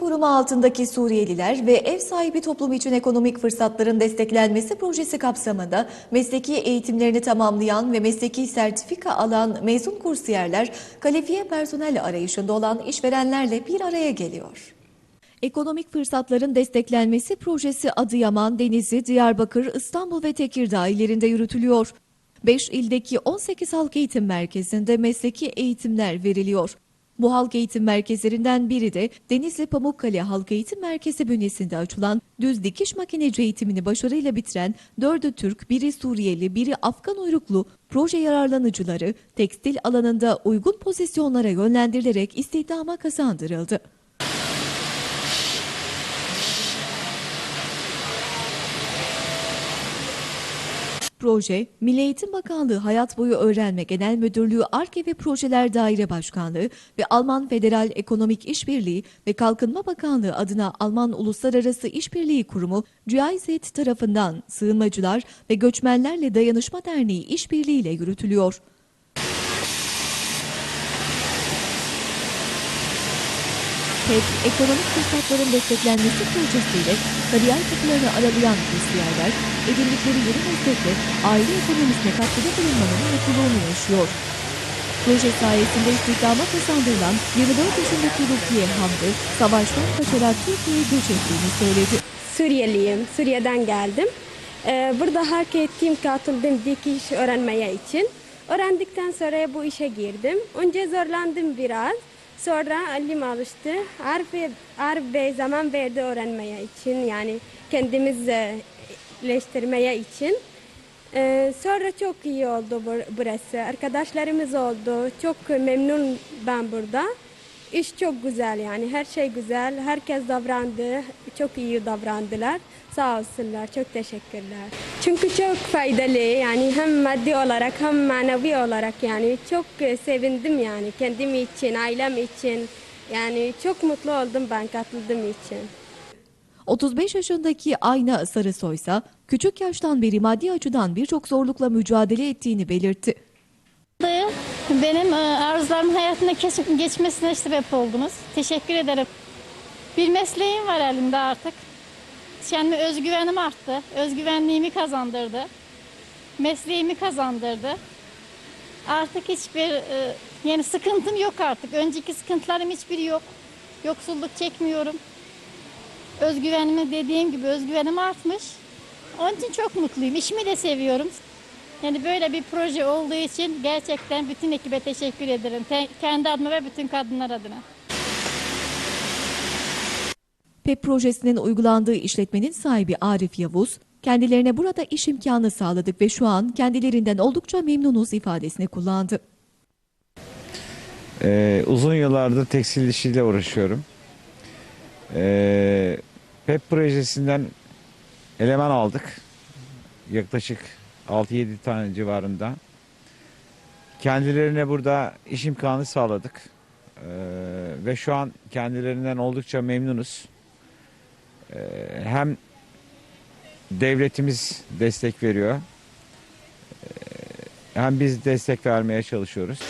Koruma altındaki Suriyeliler ve ev sahibi toplum için ekonomik fırsatların desteklenmesi projesi kapsamında mesleki eğitimlerini tamamlayan ve mesleki sertifika alan mezun kursiyerler kalifiye personel arayışında olan işverenlerle bir araya geliyor. Ekonomik fırsatların desteklenmesi projesi Adıyaman, Denizli, Diyarbakır, İstanbul ve Tekirdağ illerinde yürütülüyor. 5 ildeki 18 halk eğitim merkezinde mesleki eğitimler veriliyor. Bu halk eğitim merkezlerinden biri de Denizli Pamukkale Halk Eğitim Merkezi bünyesinde açılan düz dikiş makineci eğitimini başarıyla bitiren dördü Türk, biri Suriyeli, biri Afgan uyruklu proje yararlanıcıları tekstil alanında uygun pozisyonlara yönlendirilerek istihdama kazandırıldı. Proje, Milli Eğitim Bakanlığı Hayat Boyu Öğrenme Genel Müdürlüğü ARGE ve Projeler Daire Başkanlığı ve Alman Federal Ekonomik İşbirliği ve Kalkınma Bakanlığı adına Alman Uluslararası İşbirliği Kurumu GIZ tarafından sığınmacılar ve göçmenlerle dayanışma derneği işbirliğiyle yürütülüyor. TED, ekonomik fırsatların desteklenmesi projesiyle kariyer kapılarını aralayan kursiyerler, edindikleri yeni meslekle aile ekonomisine katkıda bulunmanın mutluluğunu yaşıyor. Proje sayesinde istihdama kazandırılan 24 yaşındaki Rukiye Hamdi, savaştan kaçarak Türkiye'ye göç ettiğini söyledi. Suriyeliyim. Suriye'den geldim. Ee, burada halk eğitim katıldım dikiş öğrenmeye için. Öğrendikten sonra bu işe girdim. Önce zorlandım biraz. Sonra elim alıştı. Arif, Arif Bey zaman verdi öğrenmeye için. Yani kendimiz e, için. Ee, sonra çok iyi oldu bur- burası. Arkadaşlarımız oldu. Çok memnun ben burada. İş çok güzel yani her şey güzel. Herkes davrandı. Çok iyi davrandılar. Sağ olsunlar. Çok teşekkürler. Çünkü çok faydalı yani hem maddi olarak hem manevi olarak yani çok e, sevindim yani kendim için, ailem için. Yani çok mutlu oldum ben katıldığım için. 35 yaşındaki Ayna Sarısoy ise küçük yaştan beri maddi açıdan birçok zorlukla mücadele ettiğini belirtti. Benim arzularımın hayatına keş- geçmesine sebep oldunuz. Teşekkür ederim. Bir mesleğim var elimde artık. Kendime özgüvenim arttı. Özgüvenliğimi kazandırdı. Mesleğimi kazandırdı. Artık hiçbir e, yani sıkıntım yok artık. Önceki sıkıntılarım hiçbiri yok. Yoksulluk çekmiyorum. Özgüvenimi dediğim gibi özgüvenim artmış. Onun için çok mutluyum. İşimi de seviyorum. Yani böyle bir proje olduğu için gerçekten bütün ekibe teşekkür ederim. Te- kendi adıma ve bütün kadınlar adına. PEP projesinin uygulandığı işletmenin sahibi Arif Yavuz, kendilerine burada iş imkanı sağladık ve şu an kendilerinden oldukça memnunuz ifadesini kullandı. Ee, uzun yıllardır tekstil işiyle uğraşıyorum. Ee, PEP projesinden eleman aldık. Yaklaşık 6-7 tane civarında. Kendilerine burada iş imkanı sağladık. Ee, ve şu an kendilerinden oldukça memnunuz. Ee, hem devletimiz destek veriyor. ee, hem biz destek vermeye çalışıyoruz.